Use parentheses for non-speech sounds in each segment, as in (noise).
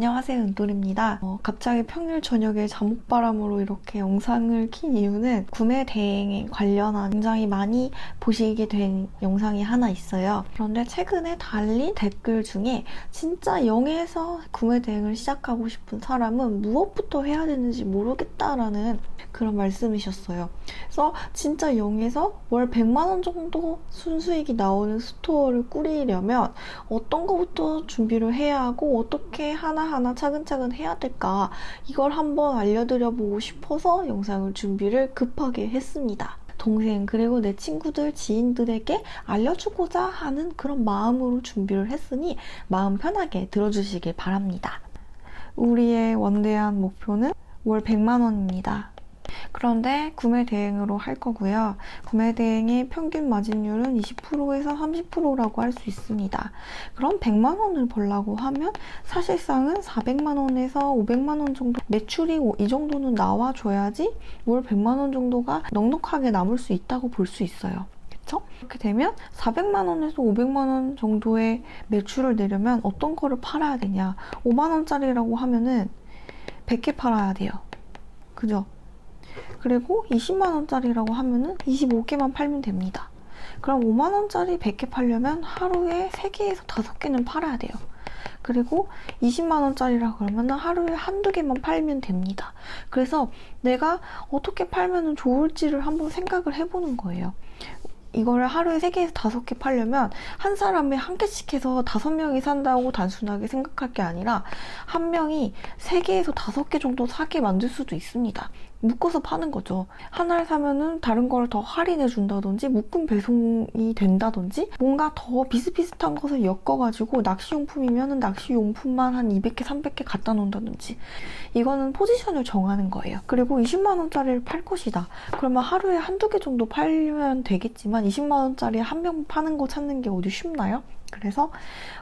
안녕하세요 은돌입니다. 어, 갑자기 평일 저녁에 잠옷바람으로 이렇게 영상을 킨 이유는 구매 대행에 관련한 굉장히 많이 보시게 된 영상이 하나 있어요. 그런데 최근에 달린 댓글 중에 진짜 0에서 구매 대행을 시작하고 싶은 사람은 무엇부터 해야 되는지 모르겠다라는 그런 말씀이셨어요. 그래서 진짜 0에서 월 100만 원 정도 순수익이 나오는 스토어를 꾸리려면 어떤 것부터 준비를 해야 하고 어떻게 하나 하나 차근차근 해야 될까 이걸 한번 알려드려 보고 싶어서 영상을 준비를 급하게 했습니다. 동생 그리고 내 친구들 지인들에게 알려주고자 하는 그런 마음으로 준비를 했으니 마음 편하게 들어주시길 바랍니다. 우리의 원대한 목표는 월 100만 원입니다. 그런데 구매 대행으로 할 거고요. 구매 대행의 평균 마진율은 20%에서 30%라고 할 수 있습니다. 그럼 100만 원을 벌라고 하면 사실상은 400만 원에서 500만 원 정도 매출이 이 정도는 나와줘야지 월 100만 원 정도가 넉넉하게 남을 수 있다고 볼 수 있어요. 그쵸? 그렇게 되면 400만 원에서 500만 원 정도의 매출을 내려면 어떤 거를 팔아야 되냐? 5만 원짜리라고 하면은 100개 팔아야 돼요. 그죠? 그리고 20만 원짜리라고 하면은 25개만 팔면 됩니다. 그럼 5만 원짜리 100개 팔려면 하루에 3개에서 5개는 팔아야 돼요. 그리고 20만 원짜리라 그러면 하루에 한두 개만 팔면 됩니다. 그래서 내가 어떻게 팔면 좋을지를 한번 생각을 해보는 거예요. 이거를 하루에 3개에서 5개 팔려면 한 사람이 한 개씩 해서 5명이 산다고 단순하게 생각할 게 아니라 한 명이 3개에서 5개 정도 사게 만들 수도 있습니다. 묶어서 파는 거죠. 하나를 사면은 다른 거를 더 할인해 준다든지 묶음 배송이 된다든지 뭔가 더 비슷비슷한 것을 엮어가지고 낚시용품이면은 낚시용품만 한 200개, 300개 갖다 놓는다든지 이거는 포지션을 정하는 거예요. 그리고 20만 원짜리를 팔 것이다. 그러면 하루에 한두 개 정도 팔면 되겠지만 20만 원짜리 한 명 파는 거 찾는 게 어디 쉽나요? 그래서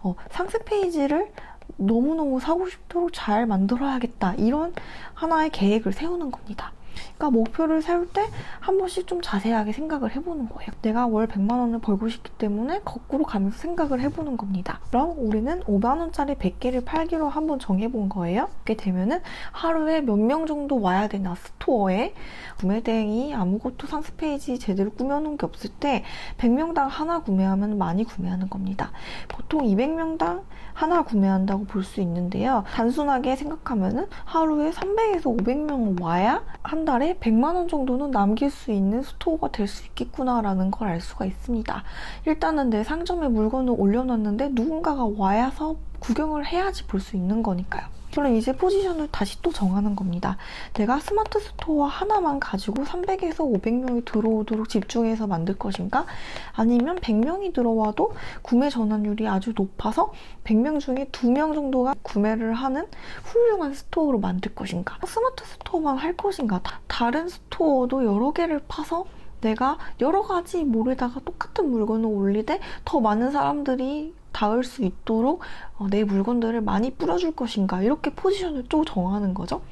어, 상세 페이지를 너무너무 사고 싶도록 잘 만들어야겠다. 이런 하나의 계획을 세우는 겁니다. 그러니까 목표를 세울 때 한 번씩 좀 자세하게 생각을 해보는 거예요. 내가 월 100만 원을 벌고 싶기 때문에 거꾸로 가면서 생각을 해보는 겁니다. 그럼 우리는 5만 원짜리 100개를 팔기로 한번 정해본 거예요. 그렇게 되면은 하루에 몇 명 정도 와야 되나 스토어에 구매 대행이 아무것도 상세 페이지 제대로 꾸며놓은 게 없을 때 100명당 하나 구매하면 많이 구매하는 겁니다. 보통 200명당 하나 구매한다고 볼 수 있는데요. 단순하게 생각하면은 하루에 300에서 500명 와야 한 달에 100만 원 정도는 남길 수 있는 스토어가 될 수 있겠구나라는 걸 알 수가 있습니다. 일단은 내 상점에 물건을 올려놨는데 누군가가 와야서 구경을 해야지 볼 수 있는 거니까요. 그럼 이제 포지션을 다시 또 정하는 겁니다. 내가 스마트 스토어 하나만 가지고 300에서 500명이 들어오도록 집중해서 만들 것인가? 아니면 100명이 들어와도 구매 전환율이 아주 높아서 100명 중에 2명 정도가 구매를 하는 훌륭한 스토어로 만들 것인가? 스마트 스토어만 할 것인가? 다, 다른 스토어도 여러 개를 파서 내가 여러 가지 몰에다가 똑같은 물건을 올리되 더 많은 사람들이 닿을 수 있도록 어, 내 물건들을 많이 뿌려줄 것인가 이렇게 포지션을 또 정하는 거죠.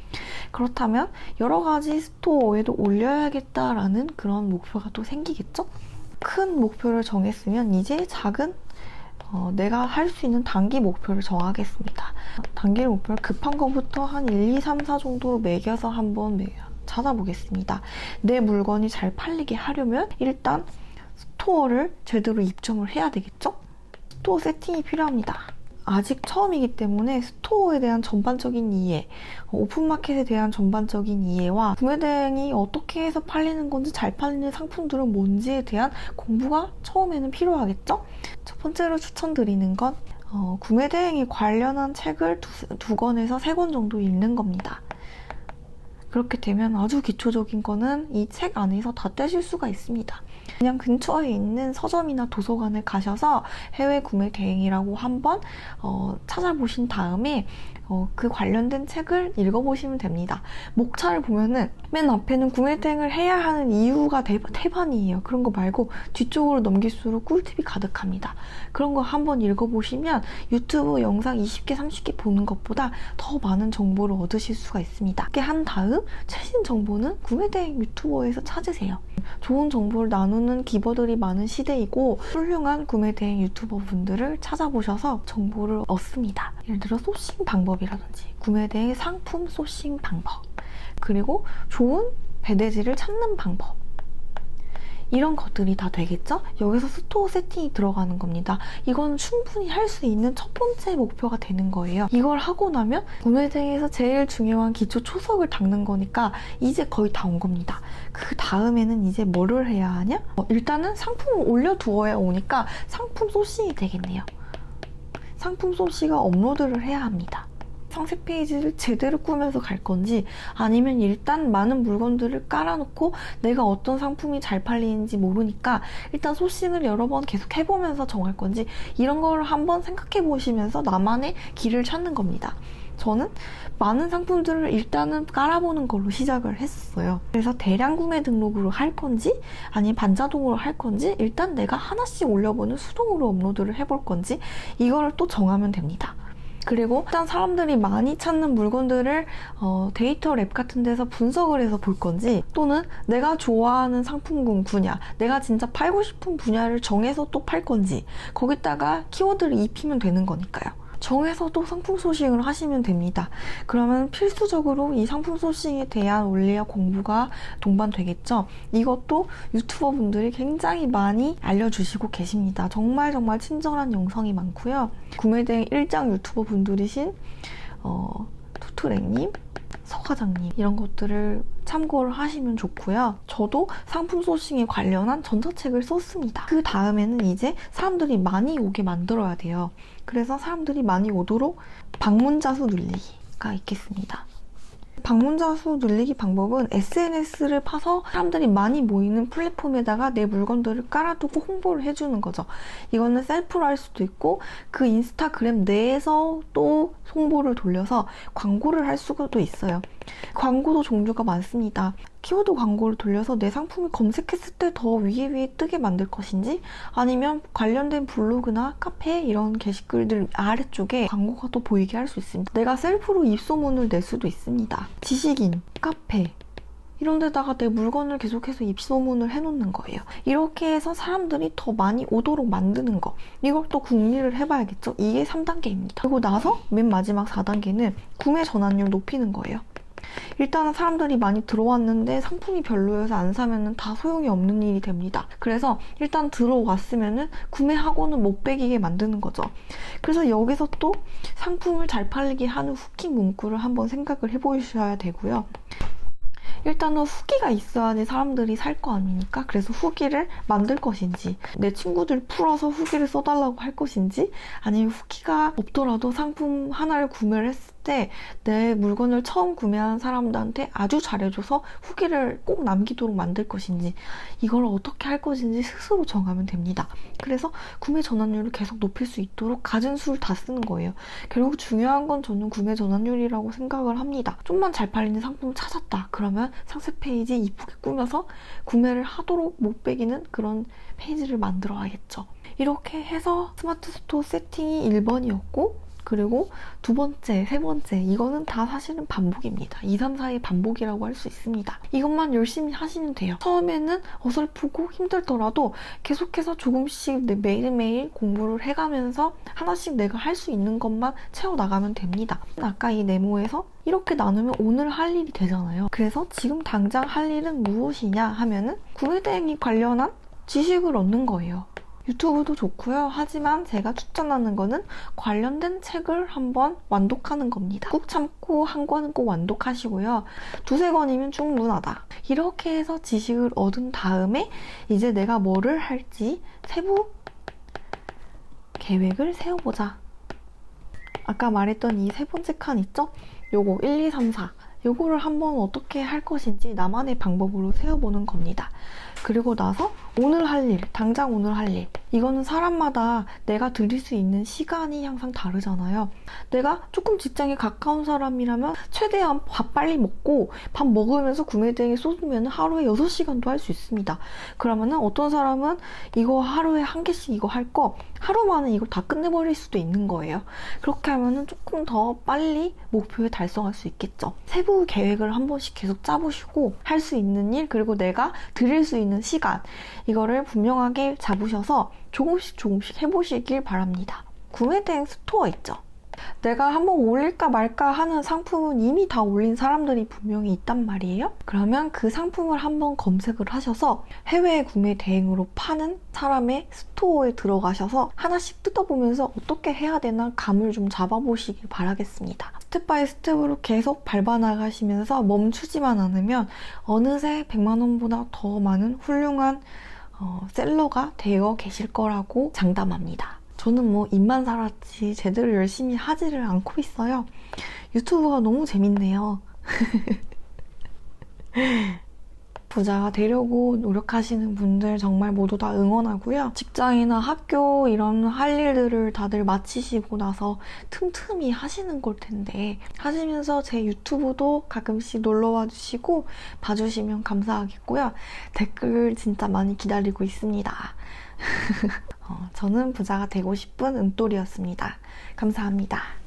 그렇다면 여러 가지 스토어에도 올려야겠다라는 그런 목표가 또 생기겠죠. 큰 목표를 정했으면 이제 작은 어, 내가 할 수 있는 단기 목표를 정하겠습니다. 단기 목표를 급한 것부터 한 1, 2, 3, 4 정도로 매겨서 한번 매, 찾아보겠습니다. 내 물건이 잘 팔리게 하려면 일단 스토어를 제대로 입점을 해야 되겠죠? 스토어 세팅이 필요합니다. 아직 처음이기 때문에 스토어에 대한 전반적인 이해, 오픈마켓에 대한 전반적인 이해와 구매 대행이 어떻게 해서 팔리는 건지 잘 팔리는 상품들은 뭔지에 대한 공부가 처음에는 필요하겠죠? 첫 번째로 추천드리는 건 어, 구매 대행에 관련한 책을 두, 두 권에서 세 권 정도 읽는 겁니다. 그렇게 되면 아주 기초적인 거는 이 책 안에서 다 떼실 수가 있습니다. 그냥 근처에 있는 서점이나 도서관에 가셔서 해외 구매 대행이라고 한번 어, 찾아보신 다음에 어, 그 관련된 책을 읽어보시면 됩니다. 목차를 보면은 맨 앞에는 구매 대행을 해야 하는 이유가 대, 태반이에요. 그런 거 말고 뒤쪽으로 넘길수록 꿀팁이 가득합니다. 그런 거 한번 읽어보시면 유튜브 영상 20개, 30개 보는 것보다 더 많은 정보를 얻으실 수가 있습니다. 이렇게 한 다음 최신 정보는 구매 대행 유튜버에서 찾으세요. 좋은 정보를 나누는 기버들이 많은 시대이고 훌륭한 구매 대행 유튜버 분들을 찾아보셔서 정보를 얻습니다. 예를 들어 소싱 방법이 방법이라든지 구매 대행 상품 소싱 방법 그리고 좋은 배대지를 찾는 방법 이런 것들이 다 되겠죠? 여기서 스토어 세팅이 들어가는 겁니다. 이건 충분히 할 수 있는 첫 번째 목표가 되는 거예요. 이걸 하고 나면 구매대행에서 제일 중요한 기초 초석을 닦는 거니까 이제 거의 다 온 겁니다. 그 다음에는 이제 뭐를 해야 하냐? 어, 일단은 상품을 올려두어야 오니까 상품 소싱이 되겠네요. 상품 소싱가 업로드를 해야 합니다. 상세 페이지를 제대로 꾸며서 갈 건지 아니면 일단 많은 물건들을 깔아놓고 내가 어떤 상품이 잘 팔리는지 모르니까 일단 소싱을 여러 번 계속 해보면서 정할 건지 이런 걸 한번 생각해 보시면서 나만의 길을 찾는 겁니다. 저는 많은 상품들을 일단은 깔아보는 걸로 시작을 했었어요. 그래서 대량 구매 등록으로 할 건지 아니면 반자동으로 할 건지 일단 내가 하나씩 올려보는 수동으로 업로드를 해볼 건지 이거를 또 정하면 됩니다. 그리고 일단 사람들이 많이 찾는 물건들을 어, 데이터 랩 같은 데서 분석을 해서 볼 건지 또는 내가 좋아하는 상품군 분야 내가 진짜 팔고 싶은 분야를 정해서 또 팔 건지 거기다가 키워드를 입히면 되는 거니까요. 정해서 또 상품 소싱을 하시면 됩니다. 그러면 필수적으로 이 상품 소싱에 대한 원리와 공부가 동반되겠죠. 이것도 유튜버 분들이 굉장히 많이 알려주시고 계십니다. 정말 정말 친절한 영상이 많고요. 구매대행 일장 유튜버 분들이신 어, 투투랭님, 서과장님 이런 것들을 참고를 하시면 좋고요. 저도 상품 소싱에 관련한 전자책을 썼습니다. 그 다음에는 이제 사람들이 많이 오게 만들어야 돼요. 그래서 사람들이 많이 오도록 방문자 수 늘리기가 있겠습니다. 방문자 수 늘리기 방법은 SNS를 파서 사람들이 많이 모이는 플랫폼에다가 내 물건들을 깔아두고 홍보를 해주는 거죠. 이거는 셀프로 할 수도 있고 그 인스타그램 내에서 또 홍보를 돌려서 광고를 할 수도 있어요. 광고도 종류가 많습니다. 키워드 광고를 돌려서 내 상품을 검색했을 때 더 위에 위에 뜨게 만들 것인지 아니면 관련된 블로그나 카페 이런 게시글들 아래쪽에 광고가 또 보이게 할 수 있습니다. 내가 셀프로 입소문을 낼 수도 있습니다. 지식인, 카페, 이런 데다가 내 물건을 계속해서 입소문을 해놓는 거예요. 이렇게 해서 사람들이 더 많이 오도록 만드는 거. 이걸 또 궁리를 해봐야겠죠. 이게 3단계입니다. 그리고 나서 맨 마지막 4단계는 구매 전환율 높이는 거예요. 일단은 사람들이 많이 들어왔는데 상품이 별로여서 안 사면은 다 소용이 없는 일이 됩니다. 그래서 일단 들어왔으면은 구매하고는 못 빼기게 만드는 거죠. 그래서 여기서 또 상품을 잘 팔리게 하는 후킹 문구를 한번 생각을 해보셔야 되고요. 일단은 후기가 있어야지 사람들이 살 거 아닙니까? 그래서 후기를 만들 것인지, 내 친구들 풀어서 후기를 써달라고 할 것인지, 아니면 후기가 없더라도 상품 하나를 구매를 했을 때 내 물건을 처음 구매한 사람들한테 아주 잘해줘서 후기를 꼭 남기도록 만들 것인지, 이걸 어떻게 할 것인지 스스로 정하면 됩니다. 그래서 구매 전환율을 계속 높일 수 있도록 가진 수를 다 쓰는 거예요. 결국 중요한 건 저는 구매 전환율이라고 생각을 합니다. 좀만 잘 팔리는 상품을 찾았다. 그러면 상세 페이지 이쁘게 꾸며서 구매를 하도록 못 빼기는 그런 페이지를 만들어 야겠죠. 이렇게 해서 스마트 스토어 세팅이 1번이었고 그리고 두 번째, 세 번째 이거는 다 사실은 반복입니다. 2, 3, 4의 반복이라고 할 수 있습니다. 이것만 열심히 하시면 돼요. 처음에는 어설프고 힘들더라도 계속해서 조금씩 매일매일 공부를 해가면서 하나씩 내가 할 수 있는 것만 채워나가면 됩니다. 아까 이 네모에서 이렇게 나누면 오늘 할 일이 되잖아요. 그래서 지금 당장 할 일은 무엇이냐 하면은 구매 대행이 관련한 지식을 얻는 거예요. 유튜브도 좋고요. 하지만 제가 추천하는 거는 관련된 책을 한번 완독하는 겁니다. 꾹 참고 한 권은 꼭 완독하시고요. 두세 권이면 충분하다. 이렇게 해서 지식을 얻은 다음에 이제 내가 뭐를 할지 세부 계획을 세워보자. 아까 말했던 이 세 번째 칸 있죠? 요거 1, 2, 3, 4. 요거를 한번 어떻게 할 것인지 나만의 방법으로 세워보는 겁니다. 그리고 나서 오늘 할 일, 당장 오늘 할 일. 이거는 사람마다 내가 드릴 수 있는 시간이 항상 다르잖아요. 내가 조금 직장에 가까운 사람이라면 최대한 밥 빨리 먹고 밥 먹으면서 구매 대행에 쏟으면 하루에 6시간도 할 수 있습니다. 그러면은 어떤 사람은 이거 하루에 한 개씩 이거 할 거 하루 만에 이걸 다 끝내버릴 수도 있는 거예요. 그렇게 하면은 조금 더 빨리 목표에 달성할 수 있겠죠. 세부 계획을 한 번씩 계속 짜보시고 할 수 있는 일 그리고 내가 드릴 수 있는 시간 이거를 분명하게 잡으셔서 조금씩 조금씩 해보시길 바랍니다. 구매 대행 스토어 있죠? 내가 한번 올릴까 말까 하는 상품은 이미 다 올린 사람들이 분명히 있단 말이에요. 그러면 그 상품을 한번 검색을 하셔서 해외 구매 대행으로 파는 사람의 스토어에 들어가셔서 하나씩 뜯어보면서 어떻게 해야 되나 감을 좀 잡아보시길 바라겠습니다. 스텝 바이 스텝으로 계속 밟아 나가시면서 멈추지만 않으면 어느새 100만 원보다 더 많은 훌륭한 어, 셀러가 되어 계실 거라고 장담합니다. 저는 뭐 입만 살았지 제대로 열심히 하지를 않고 있어요. 유튜브가 너무 재밌네요. (laughs) 부자가 되려고 노력하시는 분들 정말 모두 다 응원하고요. 직장이나 학교 이런 할 일들을 다들 마치시고 나서 틈틈이 하시는 걸 텐데 하시면서 제 유튜브도 가끔씩 놀러와 주시고 봐주시면 감사하겠고요. 댓글 진짜 많이 기다리고 있습니다. (laughs) 어, 저는 부자가 되고 싶은 은돌이었습니다. 감사합니다.